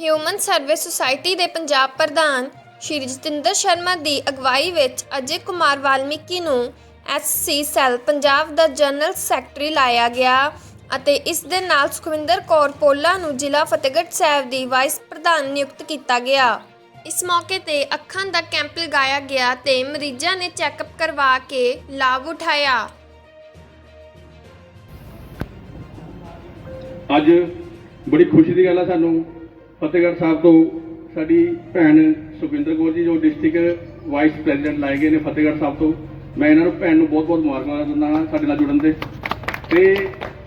Human service society ਦੇ ਪੰਜਾਬ ਪ੍ਰਧਾਨ ਸ਼੍ਰੀ ਜਤਿੰਦਰ ਸ਼ਰਮਾ ਦੀ ਅਗਵਾਈ ਵਿੱਚ ਅਜੇ ਕੁਮਾਰ ਵਾਲਮੀਕੀ ਨੂੰ ਐਸਸੀ ਸੈੱਲ ਪੰਜਾਬ ਦਾ ਜਨਰਲ ਸੈਕਟਰੀ ਲਾਇਆ ਗਿਆ ਅਤੇ ਇਸ ਦੇ ਨਾਲ ਸੁਖਵਿੰਦਰ ਕੌਰ ਪੋਲਾ ਨੂੰ ਜ਼ਿਲ੍ਹਾ ਫਤਿਹਗੜ੍ਹ ਸਾਹਿਬ ਦੀ ਵਾਈਸ ਪ੍ਰਧਾਨ ਨਿਯੁਕਤ ਕੀਤਾ ਗਿਆ। ਇਸ ਮੌਕੇ ਤੇ ਅੱਖਾਂ ਦਾ ਕੈਂਪ ਲਗਾਇਆ ਗਿਆ ਤੇ ਮਰੀਜ਼ਾਂ ਨੇ ਚੈੱਕਅਪ ਕਰਵਾ ਕੇ ਲਾਭ ਉਠਾਇਆ। ਅੱਜ ਬੜੀ ਖੁਸ਼ੀ ਦੀ ਗੱਲ ਆ ਸਾਨੂੰ। ਫਤਿਹਗੜ੍ਹ ਸਾਹਿਬ ਤੋਂ ਸਾਡੀ ਭੈਣ ਸੁਖਿੰਦਰ ਕੌਰ ਜੀ ਜੋ ਡਿਸਟ੍ਰਿਕਟ ਵਾਈਸ ਪ੍ਰੈਜ਼ੀਡੈਂਟ ਲਾਏ ਗਏ ਨੇ ਫਤਿਹਗੜ੍ਹ ਸਾਹਿਬ ਤੋਂ। ਮੈਂ ਇਹਨਾਂ ਨੂੰ ਭੈਣ ਨੂੰ ਬਹੁਤ-ਬਹੁਤ ਮੁਬਾਰਕਾਂ ਦਿੰਦਾ ਹਾਂ ਸਾਡੇ ਨਾਲ ਜੁੜਨ ਦੇ। ਤੇ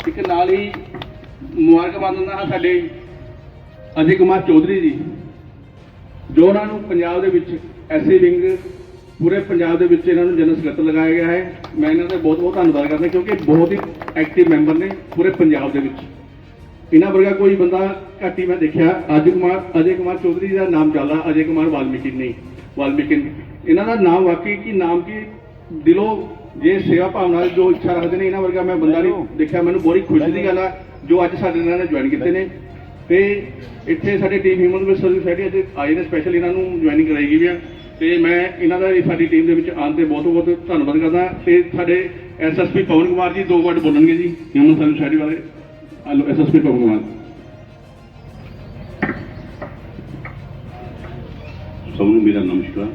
ਇੱਕ ਨਾਲ ਹੀ ਮੁਬਾਰਕਬਾਦ ਦਿੰਦਾ ਹਾਂ ਸਾਡੇ ਅਜੇ ਕੁਮਾਰ ਚੌਧਰੀ ਜੀ, ਜੋ ਉਹਨਾਂ ਨੂੰ ਪੰਜਾਬ ਦੇ ਵਿੱਚ ਐਸਏ ਵਿੰਗ, ਪੂਰੇ ਪੰਜਾਬ ਦੇ ਵਿੱਚ ਇਹਨਾਂ ਨੂੰ ਜਨਰਲ ਸਕੱਤਰ ਲਗਾਇਆ ਗਿਆ ਹੈ। ਮੈਂ ਇਹਨਾਂ ਦਾ ਬਹੁਤ-ਬਹੁਤ ਧੰਨਵਾਦ ਕਰਦਾ ਕਿਉਂਕਿ ਬਹੁਤ ਹੀ ਐਕਟਿਵ ਮੈਂਬਰ ਨੇ ਪੂਰੇ ਪੰਜਾਬ ਦੇ ਵਿੱਚ। ਇਹਨਾਂ ਵਰਗਾ ਕੋਈ ਬੰਦਾ ਘੱਟ ਹੀ ਮੈਂ ਦੇਖਿਆ। ਅਜੇ ਕੁਮਾਰ ਅਜੇ ਕੁਮਾਰ ਚੌਧਰੀ ਦਾ ਨਾਮ ਚੱਲਦਾ ਅਜੇ ਕੁਮਾਰ ਵਾਲਮੀਕੀ ਨਹੀਂ। ਵਾਲਮੀਕੀ। ਇਹਨਾਂ ਦਾ ਨਾਮ ਵਾਕਈ ਕੀ ਨਾਮ ਕੀ? ਦਿਲੋਂ ਜੇ ਸੇਵਾ ਭਾਵਨਾ ਨਾਲ ਜੋ ਇੱਛਾ ਰੱਖਦੇ ਨੇ ਇਹਨਾਂ ਵਰਗਾ ਮੈਂ ਬੰਦਾ ਨਹੀਂ ਦੇਖਿਆ। ਮੈਨੂੰ ਬੜੀ ਖੁਸ਼ੀ ਦੀ ਗੱਲ ਆ ਜੋ ਅੱਜ ਸਾਡੇ ਨਾਲ ਜੁਆਇਨ ਕੀਤੇ ਨੇ। ਤੇ ਇੱਥੇ ਸਾਡੇ ਟੀਮ ਹਿਊਮਨ ਰਿਸੋਰਸ ਸੁਸਾਇਟੀ ਅੱਜ ਆਏ ਨੇ ਸਪੈਸ਼ਲ ਇਹਨਾਂ ਨੂੰ ਜੁਆਇਨਿੰਗ ਕਰਾਈ ਗਈ ਹੈ ਤੇ ਮੈਂ ਇਹਨਾਂ ਦਾ ਸਾਡੀ ਟੀਮ ਦੇ ਵਿੱਚ ਆਉਣ ਤੇ ਬਹੁਤ ਬਹੁਤ ਧੰਨਵਾਦ ਕਰਦਾ। ਤੇ ਸਾਡੇ ਐਸਐਸਪੀ ਪਵਨ ਕੁਮਾਰ ਜੀ ਦੋ ਵਰਡ ਬੋਲਣਗੇ ਜੀ ਹਿਊਮਨ ਸਰਵਿਸ ਸੁਸਾਇਟੀ ਵਾਲੇ। ਹਲੋ ਐਸਐਸਪੀ ਪਵਨ ਕੁਮਾਰ ਸਭ ਨੂੰ ਮੇਰਾ ਨਮਸਕਾਰ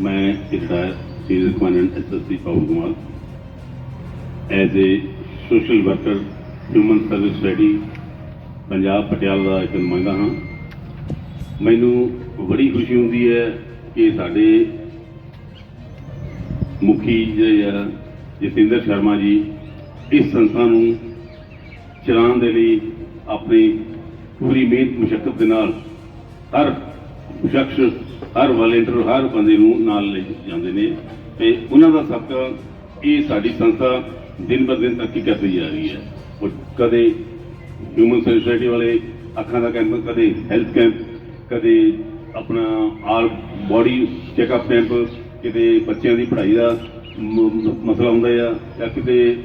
ਮੈਂ retire senior commandant SSP Pawan Kumar as a social worker human service society Punjab Patiala ਦਾ ਇੱਕ ਨੁਮਾਇੰਦਾ ਹਾਂ। ਮੈਨੂੰ ਬੜੀ ਖੁਸ਼ੀ ਹੁੰਦੀ ਹੈ ਕਿ ਸਾਡੇ ਮੁਖੀ ਜਿਹੜੇ ਆ, ਜਤਿੰਦਰ ਸ਼ਰਮਾ ਜੀ, ਇਸ ਸੰਸਥਾ ਨੂੰ ਚਲਾਉਣ ਦੇ ਲਈ ਆਪਣੀ ਪੂਰੀ ਮਿਹਨਤ ਮੁਸ਼ਕਲ ਦੇ ਨਾਲ ਹਰ ਸ਼ਖਸ, ਹਰ ਵਾਲੰਟੀਅਰ, ਹਰ ਬੰਦੇ ਨੂੰ ਨਾਲ ਲੈ ਜਾਂਦੇ ਨੇ। ਤੇ ਉਹਨਾਂ ਦਾ ਸਦਕਾ ਇਹ ਸਾਡੀ ਸੰਸਥਾ ਦਿਨ ਬਦ ਦਿਨ ਤਰੱਕੀ ਕਰਦੀ ਜਾ ਰਹੀ ਹੈ। ਉਹ ਕਦੇ ਹਿਊਮਨ ਸੋਸਾਇਟੀ ਵਾਲੇ ਅੱਖਾਂ ਦਾ ਕੈਂਪ, ਕਦੇ ਹੈਲਥ ਕੈਂਪ ਕਦੇ ਆਪਣਾ ਆਲ ਬਾਡੀ ਚੈੱਕਅਪ ਕੈਂਪ ਕਿਤੇ ਬੱਚਿਆਂ ਦੀ ਪੜ੍ਹਾਈ ਦਾ ਮਸਲਾ ਹੁੰਦਾ ਆ ਜਾਂ ਕਿਤੇ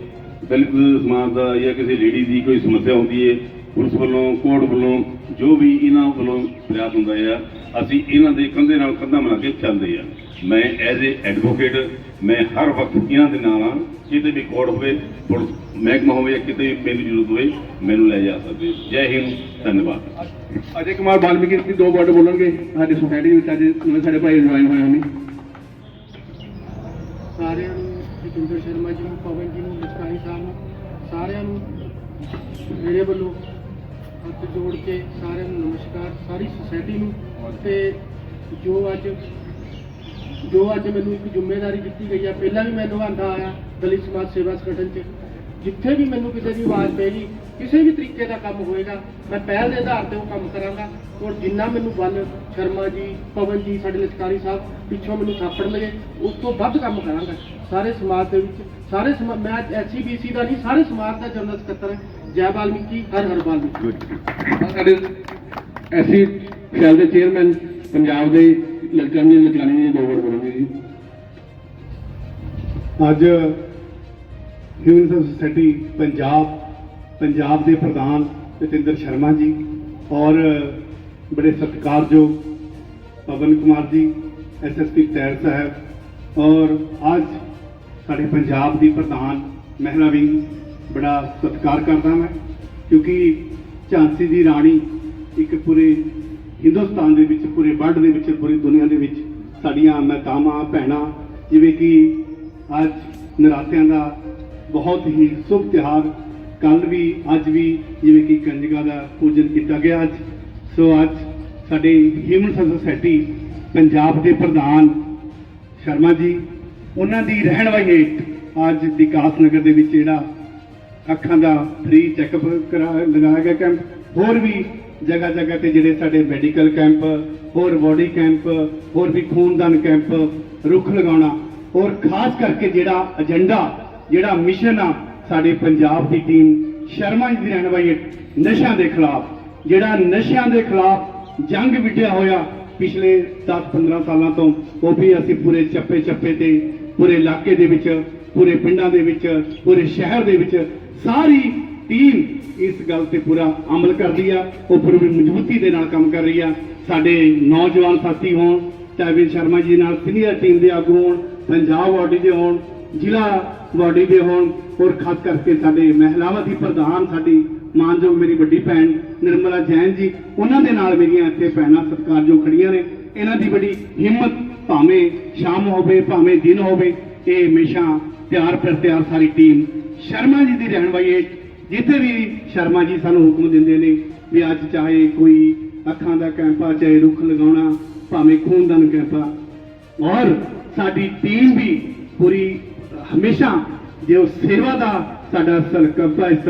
ਦਲਿਤ ਸਮਾਜ ਦਾ ਜਾਂ ਕਿਸੇ ਲੇਡੀ ਦੀ ਕੋਈ ਸਮੱਸਿਆ ਹੁੰਦੀ ਹੈ ਪੁਲਿਸ ਵੱਲੋਂ ਕੋਰਟ ਵੱਲੋਂ ਜੋ ਵੀ ਇਹਨਾਂ ਵੱਲੋਂ ਪ੍ਰਯਾਸ ਹੁੰਦਾ ਆ ਅਸੀਂ ਇਹਨਾਂ ਦੇ ਕੰਧੇ ਨਾਲ ਕੰਧਾ ਮਿਲਾ ਕੇ ਚੱਲਦੇ ਆ। ਮੈਂ ਐਜ਼ ਏ ਐਡਵੋਕੇਟ ਮੈਂ ਹਰ ਵਕਤ ਇਹਨਾਂ ਦੇ ਨਾਲ ਹਾਂ ਕਿਤੇ ਵੀ ਕੋਰਟ ਹੋਵੇ ਪੁਲਿਸ ਮਹਿਕਮਾ ਹੋਵੇ ਜਾਂ ਕਿਤੇ ਵੀ ਮੈਨੂੰ ਜ਼ਰੂਰਤ ਹੋਵੇ ਮੈਨੂੰ ਲੈ ਜਾ ਸਕਦੇ। ਜੈ ਹਿੰਦ ਧੰਨਵਾਦ। ਅਜੇ ਕੁਮਾਰ ਵਾਲਮੀਕੀ ਜੀ ਦੋ ਵਰਡ ਬੋਲਣਗੇ ਸਾਡੀ ਸੁਸਾਇਟੀ ਵਿੱਚ ਅੱਜ ਸਾਡੇ ਭਾਈ ਜੁਆਇਨ ਹੋਏ ਹਨ ਸਾਰਿਆਂ ਨੂੰ ਜਤਿੰਦਰ ਸ਼ਰਮਾ ਜੀ ਨੂੰ, ਪਵਨ ਜੀ ਨੂੰ ਲਸਕਾਰੀ ਸਾਹਿਬ ਨੂੰ, ਸਾਰਿਆਂ ਨੂੰ ਮੇਰੇ ਵੱਲੋਂ ਹੱਥ ਜੋੜ ਕੇ ਸਾਰਿਆਂ ਨੂੰ ਨਮਸਕਾਰ, ਸਾਰੀ ਸੁਸਾਇਟੀ ਨੂੰ। ਤੇ ਜੋ ਅੱਜ ਜੋ ਅੱਜ ਮੈਨੂੰ ਇੱਕ ਜ਼ਿੰਮੇਵਾਰੀ ਦਿੱਤੀ ਗਈ ਆ, ਪਹਿਲਾਂ ਵੀ ਮੈਂ ਨਿਭਾਉਂਦਾ ਆਇਆ ਦਲਿਤ ਸਮਾਜ ਸੇਵਾ ਸੰਗਠਨ 'ਚ, ਜਿੱਥੇ ਵੀ ਮੈਨੂੰ ਕਿਸੇ ਦੀ ਆਵਾਜ਼ ਪਏਗੀ ਕਿਸੇ ਵੀ ਤਰੀਕੇ ਦਾ ਕੰਮ ਹੋਏਗਾ ਮੈਂ ਪਹਿਲ ਦੇ ਆਧਾਰ ਤੇ ਉਹ ਕੰਮ ਕਰਾਂਗਾ। ਔਰ ਜਿੰਨਾ ਮੈਨੂੰ ਬਲ ਸ਼ਰਮਾ ਜੀ ਪਵਨ ਜੀ ਸਾਡੇ ਲਸ਼ਕਾਰੀ ਸਾਹਿਬ ਪਿੱਛੋਂ ਮੈਨੂੰ ਥਾਪੜ ਲਗੇ ਉਸ ਤੋਂ ਵੱਧ ਕੰਮ ਕਰਾਂਗਾ। ਸਾਰੇ ਸਮਾਜ ਦੇ ਵਿੱਚ ਸਾਰੇ ਸਮਾ- ਮੈਂ ਐਸਸੀਬੀਸੀ ਦਾ ਨਹੀਂ ਸਾਰੇ ਸਮਾਜ ਦਾ ਜਨਰਲ ਸਕੱਤਰ ਜੈ ਬਾਲਮੀਕੀ ਹਰ ਹਰ ਬਾਲਮੀਕੀ ਸਾਡੇ ਐਸੀ ਸੈਲ ਦੇ ਚੇਅਰਮੈਨ ਪੰਜਾਬ ਦੇ ਲਲਚਾਨੀ ਲਲਚਾਨੀ ਜੀ ਦੋ ਵਰਡ ਬੋਲਣਗੇ ਜੀ। ਅੱਜ ਹਿਊਮਨ ਸੁਸਾਇਟੀ ਪੰਜਾਬ ਪੰਜਾਬ ਦੇ ਪ੍ਰਧਾਨ ਜਤਿੰਦਰ ਸ਼ਰਮਾ ਜੀ ਔਰ ਬੜੇ ਸਤਿਕਾਰਯੋਗ ਪਵਨ ਕੁਮਾਰ ਜੀ ਐਸਐਸਪੀ ਤੈਰ ਸਾਹਿਬ ਔਰ ਅੱਜ ਸਾਡੇ ਪੰਜਾਬ ਦੀ ਪ੍ਰਧਾਨ ਮਹਿਲਾ ਵਿੰਗ ਬੜਾ ਸਤਿਕਾਰ ਕਰਦਾ ਮੈਂ ਕਿਉਂਕਿ ਝਾਂਸੀ ਦੀ ਰਾਣੀ ਇੱਕ ਪੂਰੇ ਹਿੰਦੁਸਤਾਨ ਦੇ ਵਿੱਚ, ਪੂਰੇ ਵਰਲਡ ਦੇ ਵਿੱਚ, ਪੂਰੀ ਦੁਨੀਆ ਦੇ ਵਿੱਚ ਸਾਡੀਆਂ ਮਾਤਾਵਾਂ, ਭੈਣਾਂ ਜਿਵੇਂ ਕਿ ਅੱਜ ਨਰਾਤਿਆਂ ਦਾ ਬਹੁਤ ਹੀ ਸ਼ੁਭ ਤਿਉਹਾਰ ਕੱਲ ਵੀ, ਅੱਜ ਵੀ ਜਿਵੇਂ ਕਿ ਕੰਜਕਾ ਦਾ ਪੂਜਨ ਕੀਤਾ ਗਿਆ ਅੱਜ। ਸੋ ਅੱਜ ਸਾਡੇ ਹਿਊਮਨ ਸੋਸਾਇਟੀ ਪੰਜਾਬ ਦੇ ਪ੍ਰਧਾਨ ਸ਼ਰਮਾ ਜੀ, ਉਹਨਾਂ ਦੀ ਰਹਿਨਵਾਈ ਹੇਠ ਅੱਜ ਵਿਕਾਸ ਨਗਰ ਦੇ ਵਿੱਚ ਜਿਹੜਾ ਅੱਖਾਂ ਦਾ ਫ੍ਰੀ ਚੈੱਕਅਪ ਕਰਾ, ਲਗਾਇਆ ਗਿਆ ਕੈਂਪ ਹੋਰ ਵੀ ਜਗ੍ਹਾ ਜਗ੍ਹਾ ਤੇ ਜਿਹੜੇ ਸਾਡੇ ਮੈਡੀਕਲ ਕੈਂਪ ਹੋਰ ਬੋਡੀ ਕੈਂਪ ਹੋਰ ਵੀ ਖੂਨਦਾਨ ਕੈਂਪ ਰੁੱਖ ਲਗਾਉਣਾ। ਔਰ ਖਾਸ ਕਰਕੇ ਜਿਹੜਾ ਏਜੰਡਾ ਜਿਹੜਾ ਮਿਸ਼ਨ ਆ ਸਾਡੇ ਪੰਜਾਬ ਦੀ ਟੀਮ ਸ਼ਰਮਾ ਜੀ ਦੀ ਰਹਿਨਵਾਈ ਹੇਠ ਨਸ਼ਿਆਂ ਦੇ ਖਿਲਾਫ। ਜਿਹੜਾ ਨਸ਼ਿਆਂ ਦੇ ਖਿਲਾਫ ਜੰਗ ਵਿੱਢਿਆ ਹੋਇਆ ਪਿਛਲੇ 10-15 ਸਾਲਾਂ ਤੋਂ, ਉਹ ਵੀ ਅਸੀਂ ਪੂਰੇ ਚੱਪੇ ਚੱਪੇ ਤੇ, ਪੂਰੇ ਇਲਾਕੇ ਦੇ ਵਿੱਚ, ਪੂਰੇ ਪਿੰਡਾਂ ਦੇ ਵਿੱਚ, ਪੂਰੇ ਸ਼ਹਿਰ ਦੇ ਵਿੱਚ ਸਾਰੀ ਟੀਮ ਇਸ ਗੱਲ ਤੇ ਪੂਰਾ ਅਮਲ ਕਰਦੀ ਆ। ਉਹ ਪੂਰੀ ਮਜ਼ਬੂਤੀ ਦੇ ਨਾਲ ਕੰਮ ਕਰ ਰਹੀ ਆ। ਸਾਡੇ ਨੌਜਵਾਨ ਸਾਥੀ ਹੋਣ ਚਾਹੇ ਵੀ ਸ਼ਰਮਾ ਜੀ ਨਾਲ ਸੀਨੀਅਰ ਟੀਮ ਦੇ ਆਗੂ ਹੋਣ, ਪੰਜਾਬ ਬਾਡੀ ਦੇ ਹੋਣ ਜ਼ਿਲ੍ਹਾ ਬਾਡੀ ਦੇ ਹੋਣ ਔਰ ਖਾਸ ਕਰਕੇ ਸਾਡੇ ਮਹਿਲਾਵਾਂ ਦੀ ਪ੍ਰਧਾਨ ਸਾਡੀ ਮਾਨਯੋਗ ਮੇਰੀ ਵੱਡੀ ਭੈਣ ਨਿਰਮਲਾ ਜੈਨ ਜੀ, ਉਹਨਾਂ ਦੇ ਨਾਲ ਮੇਰੀਆਂ ਇੱਥੇ ਭੈਣਾਂ ਸਤਿਕਾਰਯੋਗ ਖੜੀਆਂ ਨੇ, ਇਹਨਾਂ ਦੀ ਬੜੀ ਹਿੰਮਤ ਭਾਵੇਂ ਸ਼ਾਮ ਹੋਵੇ, ਭਾਵੇਂ ਦਿਨ ਹੋਵੇ, ਇਹ ਹਮੇਸ਼ਾ ਤਿਆਰ ਫਿਰ ਤਿਆਰ ਸਾਰੀ ਟੀਮ ਸ਼ਰਮਾ ਜੀ ਦੀ ਰਹਿਨਵਾਈ ਹੈ ਜਿੱਥੇ ਵੀ ਸ਼ਰਮਾ ਜੀ ਸਾਨੂੰ ਹੁਕਮ ਦਿੰਦੇ ਨੇ ਵੀ ਅੱਜ ਚਾਹੇ ਕੋਈ ਅੱਖਾਂ ਦਾ ਕੈਂਪਾ, ਚਾਹੇ ਰੁੱਖ ਲਗਾਉਣਾ, ਭਾਵੇਂ ਖੂਨਦਾਨ ਕੈਂਪਾ, ਔਰ ਸਾਡੀ ਟੀਮ ਵੀ ਪੂਰੀ ਹਮੇਸ਼ਾ ਜੋ ਸੇਵਾ ਦਾ ਸਾਡਾ ਸੰਕਲਪ ਹੈ ਇਸ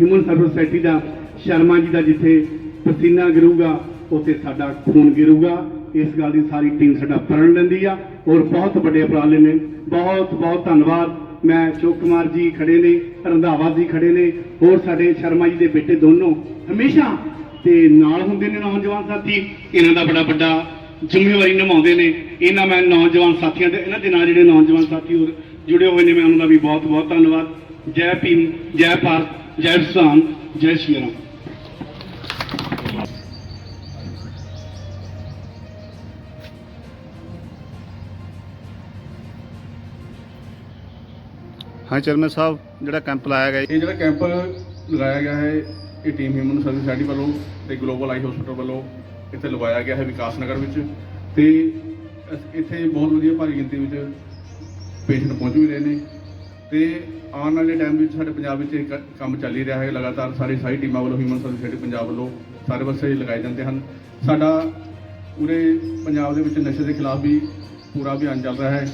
ਹਿਊਮਨ ਸਰਵਿਸ ਸੁਸਾਇਟੀ ਦਾ ਸ਼ਰਮਾ ਜੀ ਦਾ ਜਿੱਥੇ ਪਸੀਨਾ ਗਿਰੂਗਾ, ਉੱਥੇ ਸਾਡਾ ਖੂਨ ਗਿਰੂਗਾ। ਇਸ ਗੱਲ ਦੀ ਸਾਰੀ ਟੀਮ ਸਾਡਾ ਪ੍ਰਣ ਲੈਂਦੀ ਆ ਔਰ ਬਹੁਤ ਵੱਡੇ ਉਪਰਾਲੇ ਨੇ। ਬਹੁਤ ਬਹੁਤ ਧੰਨਵਾਦ। ਮੈਂ ਅਸ਼ੋਕ ਕੁਮਾਰ ਜੀ ਖੜੇ ਨੇ, ਰੰਧਾਵਾ ਜੀ ਖੜੇ ਨੇ, ਹੋਰ ਸਾਡੇ ਸ਼ਰਮਾ ਜੀ ਦੇ ਬੇਟੇ ਦੋਨੋਂ ਹਮੇਸ਼ਾ ਤੇ ਨਾਲ ਹੁੰਦੇ ਨੇ ਨੌਜਵਾਨ ਸਾਥੀ। ਇਹਨਾਂ ਦਾ ਬੜਾ ਵੱਡਾ ਜ਼ਿੰਮੇਵਾਰੀ ਨਿਭਾਉਂਦੇ ਨੇ। ਇਹਨਾਂ ਮੈਂ ਨੌਜਵਾਨ ਸਾਥੀਆਂ ਦੇ ਇਹਨਾਂ ਦੇ ਨਾਲ ਜਿਹੜੇ ਨੌਜਵਾਨ ਸਾਥੀ ਹੋਰ ਜੁੜੇ ਹੋਏ ਨੇ ਮੈਂ ਉਹਨਾਂ ਦਾ ਵੀ ਬਹੁਤ ਬਹੁਤ ਧੰਨਵਾਦ। ਜੈ ਭੀਮ ਜੈ ਭਾਰਤ ਜੈ ਕਿਸਾਨ ਜੈ ਸ਼੍ਰੀ ਰਾਮ। ਹਾਂ ਚੇਅਰਮੈਨ ਸਾਹਿਬ ਜਿਹੜਾ ਕੈਂਪ ਲਾਇਆ ਗਿਆ ਇਹ ਜਿਹੜਾ ਕੈਂਪ ਲਗਾਇਆ ਗਿਆ ਹੈ ਇਹ ਟੀਮ ਹਿਊਮਨ ਸਰਵਿਸ ਸੋਸਾਇਟੀ ਵੱਲੋਂ ਤੇ ਗਲੋਬਲ ਆਈ ਹਸਪੀਟਲ ਵੱਲੋਂ ਇੱਥੇ ਲਗਾਇਆ ਗਿਆ ਹੈ ਵਿਕਾਸ ਨਗਰ ਵਿੱਚ। ਤੇ ਇੱਥੇ ਬਹੁਤ ਵਧੀਆ ਭਾਰੀ ਗਿਣਤੀ ਵਿੱਚ ਪੇਸ਼ੈਂਟ ਪਹੁੰਚ ਵੀ ਰਹੇ ਨੇ ਤੇ ਆਉਣ ਵਾਲੇ ਟਾਈਮ ਵਿੱਚ ਸਾਡੇ ਪੰਜਾਬ ਵਿੱਚ ਇਹ ਕ- ਕੰਮ ਚੱਲ ਹੀ ਰਿਹਾ ਹੈ। ਲਗਾਤਾਰ ਸਾਰੀ ਸਾਰੀ ਟੀਮਾਂ ਵੱਲੋਂ ਹਿਊਮਨ ਸਰਵਿਸ ਸੋਸਾਇਟੀ ਪੰਜਾਬ ਵੱਲੋਂ ਸਾਰੇ ਪਾਸੇ ਲਗਾਏ ਜਾਂਦੇ ਹਨ। ਸਾਡਾ ਪੂਰੇ ਪੰਜਾਬ ਦੇ ਵਿੱਚ ਨਸ਼ੇ ਦੇ ਖਿਲਾਫ ਵੀ ਪੂਰਾ ਅਭਿਆਨ ਚੱਲ ਰਿਹਾ ਹੈ।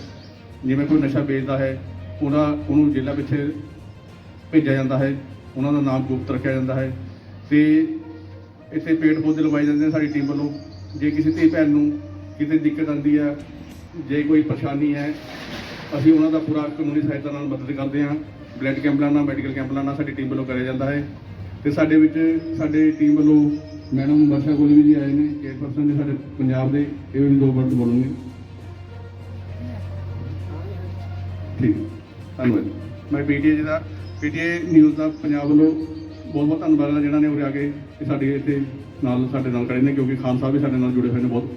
ਜਿਵੇਂ ਕੋਈ ਨਸ਼ਾ ਵੇਚਦਾ ਹੈ, ਉਹਦਾ, ਉਹਨੂੰ ਜੇਲ੍ਹਾਂ ਪਿੱਛੇ ਭੇਜਿਆ ਜਾਂਦਾ ਹੈ। ਉਹਨਾਂ ਦਾ ਨਾਮ ਗੁਪਤ ਰੱਖਿਆ ਜਾਂਦਾ ਹੈ। ਤੇ ਇੱਥੇ ਪੇੜ ਪੌਦੇ ਲਗਾਏ ਜਾਂਦੇ ਨੇ ਸਾਡੀ ਟੀਮ ਵੱਲੋਂ। ਜੇ ਕਿਸੇ ਧੀ ਭੈਣ ਨੂੰ ਕਿਤੇ ਦਿੱਕਤ ਆਉਂਦੀ ਹੈ, ਜੇ ਕੋਈ ਪਰੇਸ਼ਾਨੀ ਹੈ ਅਸੀਂ ਉਹਨਾਂ ਦਾ ਪੂਰਾ ਕਾਨੂੰਨੀ ਸਹਾਇਤਾ ਨਾਲ ਮਦਦ ਕਰਦੇ ਹਾਂ। ਬਲੱਡ ਕੈਂਪ ਨਾਲ, ਮੈਡੀਕਲ ਕੈਂਪ ਨਾਲ ਸਾਡੀ ਟੀਮ ਵੱਲੋਂ ਕਰਿਆ ਜਾਂਦਾ ਹੈ। ਤੇ ਸਾਡੇ ਵਿੱਚ ਸਾਡੇ ਟੀਮ ਵੱਲੋਂ ਮੈਡਮ ਵਰਸ਼ਾ ਗੋਲਵੀ ਜੀ ਆਏ ਨੇ, ਚੇਅਰਪਰਸਨ ਨੇ ਸਾਡੇ ਪੰਜਾਬ ਦੇ, ਇਹ ਵੀ ਦੋ ਵਰਡ ਬੋਲਣਗੇ। ਠੀਕ। ਧੰਨਵਾਦ ਮੈਂ ਪੀਟੀਏ ਜੀ ਦਾ, ਪੀਟੀਏ ਨਿਊਜ਼ ਦਾ ਪੰਜਾਬ ਵੱਲੋਂ ਬਹੁਤ ਬਹੁਤ ਧੰਨਵਾਦ ਹੈ ਜਿਹਨਾਂ ਨੇ ਉਰੇ ਆ ਕੇ ਇਹ ਸਾਡੇ ਇੱਥੇ ਨਾਲ ਸਾਡੇ ਨਾਲ ਖੜੇ ਨੇ, ਕਿਉਂਕਿ ਖਾਨ ਸਾਹਿਬ ਵੀ ਸਾਡੇ ਨਾਲ ਜੁੜੇ ਹੋਏ ਨੇ ਬਹੁਤ।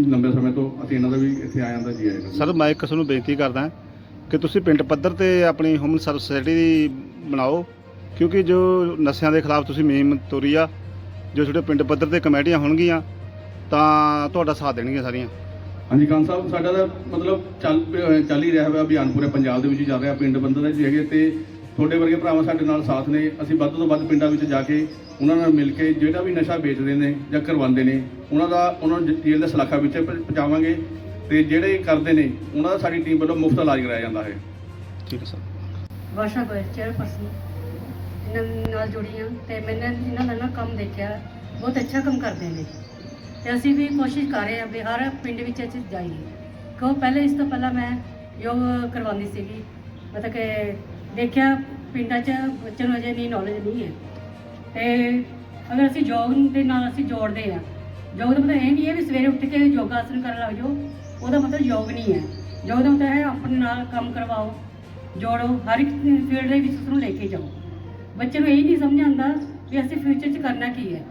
ਲੰਬੇ ਸਮੇਂ ਤੋਂ ਅਸੀਂ ਇਹਨਾਂ ਦਾ ਵੀ ਇੱਥੇ ਆਇਆਂ ਦਾ ਜੀ ਆਏਗਾ ਸਰ ਮੈਂ ਇੱਕ ਤੁਹਾਨੂੰ ਬੇਨਤੀ ਕਰਦਾ ਕਿ ਤੁਸੀਂ ਪਿੰਡ ਪੱਧਰ ਤੇ ਆਪਣੀ ਹਿਊਮਨ ਸਰਵਿਸ ਸੁਸਾਇਟੀ ਬਣਾਓ ਕਿਉਂਕਿ ਜੋ ਨਸ਼ਿਆਂ ਦੇ ਖਿਲਾਫ ਤੁਸੀਂ ਮੁਹਿੰਮ ਤੋਰੀ ਆ ਜੋ ਤੁਹਾਡੇ ਪਿੰਡ ਪੱਧਰ ਤੇ ਕਮੇਟੀਆਂ ਹੋਣਗੀਆਂ ਤਾਂ ਤੁਹਾਡਾ ਸਾਥ ਦੇਣਗੀਆਂ ਸਾਰੀਆਂ। ਹਾਂਜੀ ਖਾਨ ਸਾਹਿਬ ਸਾਡਾ ਤਾਂ ਮਤਲਬ ਚੱਲ ਚੱਲ ਹੀ ਰਿਹਾ ਹੈ ਅਭਿਆਨ ਪੂਰੇ ਪੰਜਾਬ ਦੇ ਵਿੱਚ ਹੀ ਚੱਲ ਰਿਹਾ ਪਿੰਡ ਬੰਦਰ ਦੇ ਹੈਗੇ ਤੇ ਤੁਹਾਡੇ ਵਰਗੇ ਭਰਾਵਾਂ ਸਾਡੇ ਨਾਲ ਸਾਥ ਨੇ। ਅਸੀਂ ਵੱਧ ਤੋਂ ਵੱਧ ਪਿੰਡਾਂ ਵਿੱਚ ਜਾ ਕੇ ਉਹਨਾਂ ਨਾਲ ਮਿਲ ਕੇ ਜਿਹੜਾ ਵੀ ਨਸ਼ਾ ਵੇਚਦੇ ਨੇ ਜਾਂ ਕਰਵਾਉਂਦੇ ਨੇ ਉਹਨਾਂ ਦਾ ਉਹਨਾਂ ਨੂੰ ਜੇਲ੍ਹ ਦੇ ਸਲਾਖਾ ਵਿੱਚ ਪਹੁੰਚਾਵਾਂਗੇ ਤੇ ਜਿਹੜੇ ਕਰਦੇ ਨੇ ਉਹਨਾਂ ਦਾ ਸਾਡੀ ਟੀਮ ਵੱਲੋਂ ਮੁਫਤ ਇਲਾਜ ਕਰਾਇਆ ਜਾਂਦਾ ਹੈ। ਠੀਕ ਹੈ ਸਰ। ਭਾਸ਼ਾ ਗੋਇਲ ਚੇਅਰਪਰਸਨ। ਇਹਨਾਂ ਨਾਲ ਜੁੜੀ ਹਾਂ ਤੇ ਮੈंने ਇਹਨਾਂ ਦਾ ਨਾ ਕੰਮ ਦੇਖਿਆ ਬਹੁਤ ਅੱਛਾ ਕੰਮ ਕਰਦੇ ਨੇ। ਤੇ ਅਸੀਂ ਵੀ ਕੋਸ਼ਿਸ਼ ਕਰ ਰਹੇ ਹਾਂ ਵੀ ਹਰ ਪਿੰਡ ਵਿੱਚ ਅਸੀਂ ਜਾਈਏ। ਕਿਉਂ? ਪਹਿਲੇ ਇਸ ਤੋਂ ਪਹਿਲਾਂ ਮੈਂ ਯੋਗ ਕਰਵਾਉਂਦੀ ਸੀਗੀ ਮਤਲਬ ਕਿ ਦੇਖਿਆ ਪਿੰਡਾਂ 'ਚ ਬੱਚਿਆਂ ਨੂੰ ਅਜੇ ਨਹੀਂ ਨੌਲੇਜ ਨਹੀਂ ਹੈ। ਤੇ ਅਗਰ ਅਸੀਂ ਯੋਗ ਦੇ ਨਾਲ ਅਸੀਂ ਜੋੜਦੇ ਆ ਯੋਗ ਦਾ ਮਤਲਬ ਇਹ ਨਹੀਂ ਹੈ ਵੀ ਸਵੇਰੇ ਉੱਠ ਕੇ ਯੋਗਾ ਆਸਨ ਕਰਨ ਲੱਗ ਜਾਓ, ਉਹਦਾ ਮਤਲਬ ਯੋਗ ਨਹੀਂ ਹੈ। ਯੋਗ ਦਾ ਮਤਲਬ ਹੈ ਆਪਣੇ ਨਾਲ ਕੰਮ ਕਰਵਾਓ, ਜੋੜੋ, ਹਰ ਇੱਕ ਫੀਲਡ ਦੇ ਵਿੱਚ ਉਸਨੂੰ ਲੈ ਕੇ ਜਾਓ। ਬੱਚੇ ਨੂੰ ਇਹ ਨਹੀਂ ਸਮਝ ਆਉਂਦਾ ਵੀ ਅਸੀਂ ਫਿਊਚਰ 'ਚ ਕਰਨਾ ਕੀ ਹੈ।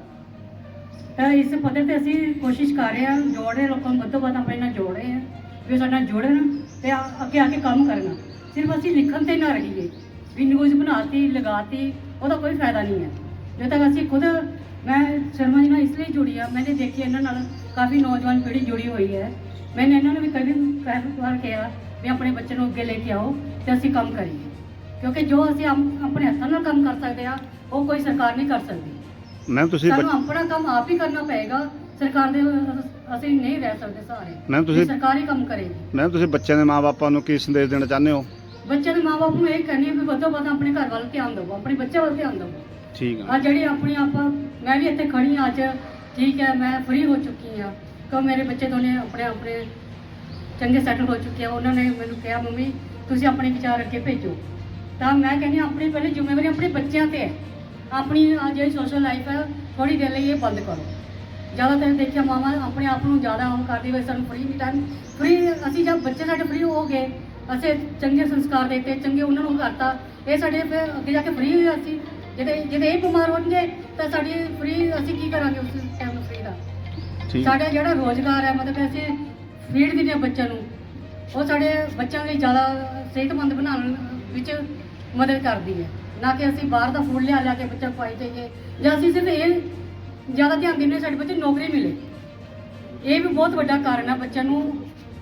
ਤਾਂ ਇਸ ਪੱਧਰ ਤੇ ਅਸੀਂ ਕੋਸ਼ਿਸ਼ ਕਰ ਰਹੇ ਹਾਂ, ਜੋੜ ਰਹੇ ਲੋਕਾਂ ਨੂੰ ਵੱਧ ਤੋਂ ਵੱਧ ਆਪਣੇ ਨਾਲ ਜੋੜ ਰਹੇ ਹਾਂ, ਵੀ ਉਹ ਸਾਡੇ ਨਾਲ ਜੁੜਨ ਤੇ ਅੱਗੇ ਆ ਕੇ ਕੰਮ ਕਰਨਾ। ਸਿਰਫ ਅਸੀਂ ਲਿਖਣ ਤੇ ਨਾ ਰਹੀਏ। ਵੀ ਨਿਊਜ਼ ਬਣਾਤੀ ਲਗਾਤੀ ਉਹਦਾ ਕੋਈ ਫਾਇਦਾ ਨਹੀਂ ਹੈ। ਜਦੋਂ ਤੱਕ ਅਸੀਂ ਖੁਦ ਮੈਂ ਸ਼ਰਮਾ ਜੀ ਨਾਲ ਇਸ ਲਈ ਜੁੜੀ ਆ ਮੈंने ਦੇਖੀ ਇਹਨਾਂ ਨਾਲ ਕਾਫੀ ਨੌਜਵਾਨ ਪੀੜ੍ਹੀ ਜੁੜੀ ਹੋਈ ਹੈ। ਮੈंने ਇਹਨਾਂ ਨੂੰ ਵੀ ਕਈ ਵਾਰ ਕਿਹਾ ਵੀ ਆਪਣੇ ਬੱਚੇ ਨੂੰ ਅੱਗੇ ਲੈ ਕੇ ਆਓ ਤੇ ਅਸੀਂ ਕੰਮ ਕਰੀਏ। ਕਿਉਂਕਿ ਜੋ ਅਸੀਂ ਆਪ- ਆਪਣੇ ਹੱਥਾਂ ਨਾਲ ਕੰਮ ਕਰ ਸਕਦੇ ਆ ਉਹ ਕੋਈ ਸਰਕਾਰ ਨਹੀਂ ਕਰ ਸਕਦੀ। ਮੈਮ ਤੁਸੀਂ ਸਾਨੂੰ ਆਪਣਾ ਕੰਮ ਆਪ ਹੀ ਕਰਨਾ ਪਏਗਾ ਸਰਕਾਰ ਦੇ ਅਸੀਂ ਨਹੀਂ ਰਹਿ ਸਕਦੇ ਸਾਰੇ। ਮੈਮ ਤੁਸੀਂ ਸਰਕਾਰ ਹੀ ਕੰਮ ਕਰੇਗੀ। ਮੈਮ ਤੁਸੀਂ ਬੱਚਿਆਂ ਦੇ ਮਾਪਿਆਂ ਨੂੰ ਕੀ ਸੰਦੇਸ਼ ਦੇਣਾ ਚਾਹੁੰਦੇ ਹੋ? ਬੱਚਿਆਂ ਦੇ ਮਾਪੇ ਨੂੰ ਇਹ ਕਹਿੰਦੀ ਵੀ ਵੱਧੋ ਵੱਧ ਆਪਣੇ ਘਰ ਵੱਲ ਧਿਆਨ ਦਿਓ ਆਪਣੇ ਬੱਚੇ ਵੱਲ ਧਿਆਨ ਦਿਓ। ਠੀਕ ਆ। ਆ ਜਿਹੜੀ ਆਪਣੀ ਆਪਾਂ ਮੈਂ ਵੀ ਇੱਥੇ ਖੜੀ ਹਾਂ ਅੱਜ ਠੀਕ ਹੈ ਮੈਂ ਫ੍ਰੀ ਹੋ ਚੁੱਕੀ ਹਾਂ ਕਿਉਂ ਮੇਰੇ ਬੱਚੇ ਦੋਨੇ ਆਪਣੇ ਆਪਣੇ ਚੰਗੇ ਸੈਟਲ ਹੋ ਚੁੱਕੇ ਆ। ਉਹਨਾਂ ਨੇ ਮੈਨੂੰ ਕਿਹਾ ਮੰਮੀ ਤੁਸੀਂ ਆਪਣੇ ਵਿਚਾਰ ਅੱਗੇ ਭੇਜੋ। ਤਾਂ ਮੈਂ ਕਹਿੰਦੀ ਆਪਣੀ ਪਹਿਲੀ ਜ਼ਿੰਮੇਵਾਰੀ ਆਪਣੇ ਬੱਚਿਆਂ ਤੇ ਹੈ। ਆਪਣੀ ਜਿਹੜੀ ਸੋਸ਼ਲ ਲਾਈਫ ਹੈ ਥੋੜੀ ਦੇਰ ਲਈ ਇਹ ਬੰਦ ਕਰੋ। ਜ਼ਿਆਦਾਤਰ ਦੇਖਿਆ ਮਾਵਾਂ ਆਪਣੇ ਆਪ ਨੂੰ ਜ਼ਿਆਦਾ ਉਹ ਕਰਦੀ ਹੋਈ ਸਾਨੂੰ ਫ੍ਰੀ ਟਾਈਮ ਫ੍ਰੀ ਅਸੀਂ ਜਦ ਬੱਚੇ ਸਾਡੇ ਫ੍ਰੀ ਹੋ ਗਏ ਅਸੀਂ ਚੰਗੇ ਸੰਸਕਾਰ ਦਿੱਤੇ ਚੰਗੇ ਉਹਨਾਂ ਨੂੰ ਕਰਤਾ ਇਹ ਸਾਡੇ ਫਿਰ ਅੱਗੇ ਜਾ ਕੇ ਫ੍ਰੀ ਹੋਏ ਅਸੀਂ। ਜਿਹਦੇ ਜਿਹਦੇ ਇਹ ਬਿਮਾਰ ਹੋਣਗੇ ਤਾਂ ਸਾਡੀ ਫ੍ਰੀ ਅਸੀਂ ਕੀ ਕਰਾਂਗੇ ਉਸ ਟਾਈਮ ਫ੍ਰੀ ਦਾ? ਠੀਕ। ਸਾਡਾ ਜਿਹੜਾ ਰੋਜ਼ਗਾਰ ਹੈ ਮਤਲਬ ਅਸੀਂ ਫੀਡ ਦਿੰਦੇ ਹਾਂ ਬੱਚਿਆਂ ਨੂੰ। ਉਹ ਸਾਡੇ ਬੱਚਿਆਂ ਲਈ ਜ਼ਿਆਦਾ ਸਿਹਤਮੰਦ ਬਣਾਉਣ ਵਿੱਚ ਮਦਦ ਕਰਦੀ ਹੈ। ਨਾ ਕਿ ਅਸੀਂ ਬਾਹਰ ਦਾ ਫੂਡ ਲਿਆ ਲਿਆ ਕੇ ਬੱਚਾ ਖਵਾਈ ਜਾਈਏ। ਜਾਂ ਅਸੀਂ ਸਿਰਫ ਇਹ ਜ਼ਿਆਦਾ ਧਿਆਨ ਦਿੰਦੇ ਸਾਡੇ ਬੱਚੇ ਨੂੰ ਨੌਕਰੀ ਮਿਲੇ। ਇਹ ਵੀ ਬਹੁਤ ਵੱਡਾ ਕਾਰਨ ਹੈ ਬੱਚਿਆਂ ਨੂੰ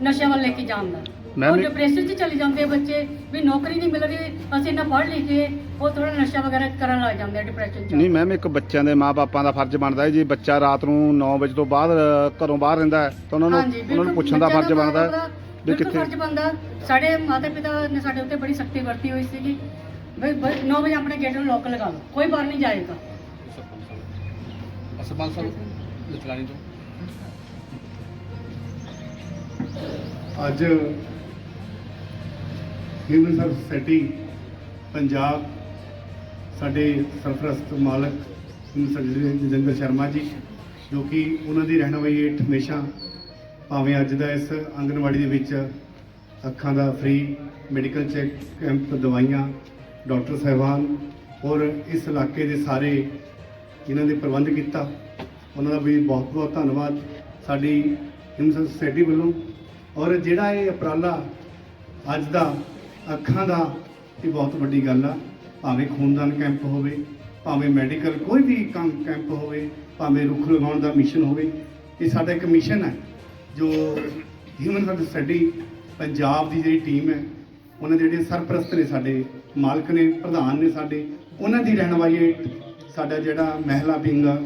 ਨਸ਼ਿਆਂ ਵੱਲ ਲੈ ਕੇ ਜਾਣ ਦਾ। ਮੈਮ, ਉਹ ਡਿਪਰੈਸ਼ਨ 'ਚ ਚਲੇ ਜਾਂਦੇ ਆ ਬੱਚੇ ਵੀ ਨੌਕਰੀ ਨਹੀਂ ਮਿਲ ਰਹੀ ਅਸੀਂ ਨਾ ਪੜ੍ਹ ਲਿਖ ਕੇ ਉਹ ਥੋੜਾ ਨਸ਼ਾ ਵਗੈਰਾ ਕਰਨ ਲੱਗ ਜਾਂਦੇ ਆ ਡਿਪਰੈਸ਼ਨ 'ਚ। ਨਹੀਂ ਮੈਮ ਇੱਕ ਬੱਚਿਆਂ ਦੇ ਮਾਪਿਆਂ ਦਾ ਫਰਜ਼ ਬਣਦਾ ਹੈ ਜੇ ਬੱਚਾ ਰਾਤ ਨੂੰ 9 ਵਜੇ ਤੋਂ ਬਾਅਦ ਅ, ਘਰੋਂ ਬਾਹਰ ਰਹਿੰਦਾ ਹੈ ਤਾਂ ਉਹਨਾਂ ਨੂੰ ਹਾਂਜੀ, ਉਹਨਾਂ ਨੂੰ ਬਿਲਕੁਲ ਪੁੱਛਣ ਦਾ ਬੱਚਿਆਂ ਫਰਜ਼ ਬਣਦਾ ਹੈ ਵੀ ਬਿਲਕੁਲ ਕਿੱਥੇ ਫਰਜ਼ ਬਣਦਾ। ਸਾਡੇ ਮਾਤਾ ਪਿਤਾ ਨੇ ਸਾਡੇ ਉੱਤੇ ਬੜੀ ਸਖਤੀ ਵਰਤੀ ਹੋਈ ਸੀਗੀ। ਵੀ 9 ਵਜੇ ਆਪਣੇ ਗੇਟ ਨੂੰ ਲੋਕ ਲਗਾ ਲਓ ਕੋਈ ਬਾਹਰ ਨਹੀਂ ਜਾਏਗਾ। ਸਰਪੰਚ ਸਾਹਿਬ ਲਚਲਾਣੀ ਤੋਂ ਅੱਜ ਹਿਊਮਨ ਸਰਵਿਸ ਸੁਸਾਇਟੀ ਪੰਜਾਬ, ਸਾਡੇ ਸਰਪ੍ਰਸਤ ਮਾਲਕ ਹਿਊਮਨ ਸ਼ਰਮਾ ਜੀ, ਜੋ ਕਿ ਉਹਨਾਂ ਦੀ ਰਹਿਨੁਮਾਈ ਹੇਠ ਹਮੇਸ਼ਾ ਭਾਵੇਂ ਅੱਜ ਦਾ ਇਸ ਆਂਗਣਵਾੜੀ ਦੇ ਵਿੱਚ ਅੱਖਾਂ ਦਾ ਫ੍ਰੀ ਮੈਡੀਕਲ ਚੈੱਕ ਕੈਂਪ ਦਵਾਈਆਂ, ਡਾਕਟਰ ਸਾਹਿਬਾਨ ਔਰ ਇਸ ਇਲਾਕੇ ਦੇ ਸਾਰੇ ਜਿਨ੍ਹਾਂ ਨੇ ਪ੍ਰਬੰਧ ਕੀਤਾ, ਉਹਨਾਂ ਦਾ ਵੀ ਬਹੁਤ ਬਹੁਤ ਧੰਨਵਾਦ। ਸਾਡੀ ਹਿੰਮਤ ਸੁਸਾਇਟੀ ਵੱਲੋਂ ਔਰ ਜਿਹੜਾ ਇਹ ਉਪਰਾਲਾ ਅੱਜ ਦਾ ਅੱਖਾਂ ਦਾ ਇਹ ਬਹੁਤ ਵੱਡੀ ਗੱਲ ਆ। ਭਾਵੇਂ ਖੂਨਦਾਨ ਕੈਂਪ ਹੋਵੇ, ਭਾਵੇਂ ਮੈਡੀਕਲ ਕੋਈ ਵੀ ਕੰਮ ਕੈਂਪ ਹੋਵੇ, ਭਾਵੇਂ ਰੁੱਖ ਲਗਾਉਣ ਦਾ ਮਿਸ਼ਨ ਹੋਵੇ, ਇਹ ਸਾਡਾ ਇੱਕ ਮਿਸ਼ਨ ਹੈ, ਜੋ ਹਿਊਮਨ ਸਰਵਿਸ ਸੁਸਾਇਟੀ ਪੰਜਾਬ ਦੀ ਜਿਹੜੀ ਟੀਮ ਹੈ, ਉਹਨਾਂ ਦੇ ਜਿਹੜੇ ਸਰਪ੍ਰਸਤ ਨੇ ਸਾਡੇ, ਮਾਲਕ ਨੇ, ਪ੍ਰਧਾਨ ਨੇ ਸਾਡੇ, ਉਹਨਾਂ ਦੀ ਰਹਿਣ ਵਾਲੀ ਸਾਡਾ ਜਿਹੜਾ ਮਹਿਲਾ ਵਿੰਗ ਆ,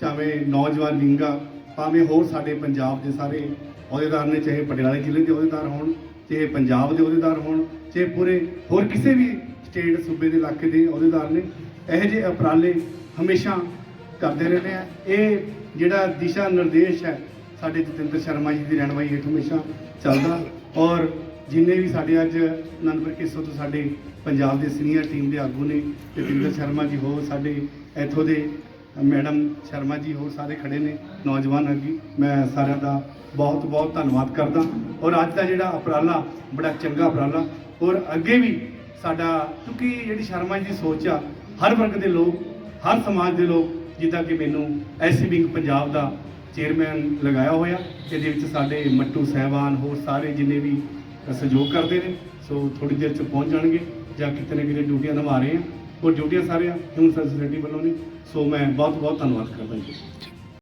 ਚਾਹੇ ਨੌਜਵਾਨ ਵਿੰਗ ਆ, ਭਾਵੇਂ ਹੋਰ ਸਾਡੇ ਪੰਜਾਬ ਦੇ ਸਾਰੇ ਅਹੁਦੇਦਾਰ ਨੇ, ਚਾਹੇ ਪਟਿਆਲੇ ਜ਼ਿਲ੍ਹੇ ਦੇ ਅਹੁਦੇਦਾਰ ਹੋਣ ਚਾਹੇ ਪੰਜਾਬ ਦੇ ਅਹੁਦੇਦਾਰ ਹੋਣ, ਚਾਹੇ ਪੂਰੇ ਹੋਰ ਕਿਸੇ ਵੀ ਸਟੇਟ ਸੂਬੇ ਦੇ ਇਲਾਕੇ ਦੇ ਅਹੁਦੇਦਾਰ ਨੇ, ਇਹੋ ਜਿਹੇ ਉਪਰਾਲੇ ਹਮੇਸ਼ਾ ਕਰਦੇ ਰਹਿੰਦੇ ਆ। ਇਹ ਜਿਹੜਾ ਦਿਸ਼ਾ ਨਿਰਦੇਸ਼ ਹੈ, ਸਾਡੇ ਜਤਿੰਦਰ ਸ਼ਰਮਾ ਜੀ ਦੀ ਰਹਿਨੁਮਾਈ ਹੇਠ ਹਮੇਸ਼ਾ ਚੱਲਦਾ ਔਰ ਜਿੰਨੇ ਵੀ ਸਾਡੇ ਅੱਜ ਅਨੰਦਪੁਰ ਕਿਸੋ ਤੋਂ ਸਾਡੇ ਪੰਜਾਬ ਦੇ ਸੀਨੀਅਰ ਟੀਮ ਦੇ ਆਗੂ ਨੇ, ਜਤਿੰਦਰ ਸ਼ਰਮਾ ਜੀ ਹੋ ਸਾਡੇ ਇੱਥੋਂ ਦੇ ਮੈਡਮ ਸ਼ਰਮਾ ਜੀ ਹੋਰ ਸਾਰੇ ਖੜੇ ਨੇ, ਨੌਜਵਾਨ ਅੱਗੀ ਮੈਂ ਸਾਰਿਆਂ ਦਾ ਬਹੁਤ ਬਹੁਤ ਧੰਨਵਾਦ ਕਰਦਾ। ਔਰ ਅੱਜ ਦਾ ਜਿਹੜਾ ਉਪਰਾਲਾ, ਬੜਾ ਚੰਗਾ ਉਪਰਾਲਾ, ਔਰ ਅੱਗੇ ਵੀ ਸਾਡਾ, ਕਿਉਂਕਿ ਜਿਹੜੀ ਸ਼ਰਮਾ ਜੀ ਦੀ ਸੋਚ ਆ, ਹਰ ਵਰਗ ਦੇ ਲੋਕ, ਹਰ ਸਮਾਜ ਦੇ ਲੋਕ, ਜਿੱਦਾਂ ਕਿ ਮੈਨੂੰ ਐਸਸੀ ਵਿੰਗ ਪੰਜਾਬ ਦਾ ਚੇਅਰਮੈਨ ਲਗਾਇਆ ਹੋਇਆ ਜਿਹਦੇ ਵਿੱਚ ਸਾਡੇ ਮੱਟੂ ਸਹਿਬਾਨ ਹੋਰ ਸਾਰੇ ਜਿੰਨੇ ਵੀ ਸਹਿਯੋਗ ਕਰਦੇ ਨੇ, ਸੋ ਥੋੜੀ ਦੇਰ ਚ ਪਹੁੰਚ ਜਾਣਗੇ, ਜਾਂ ਕਿਤੇ ਨਾ ਕਿਤੇ ਡਿਊਟੀਆਂ ਨਿਭਾ ਰਹੇ ਆ ਉਹ ਡਿਊਟੀਆਂ ਸਾਰੀਆਂ ਹਿਊਮਨ ਸੋਸਾਇਟੀ ਵੱਲੋਂ ਨੇ, ਸੋ ਮੈਂ ਬਹੁਤ ਬਹੁਤ ਧੰਨਵਾਦ ਕਰਦਾ ਜੀ।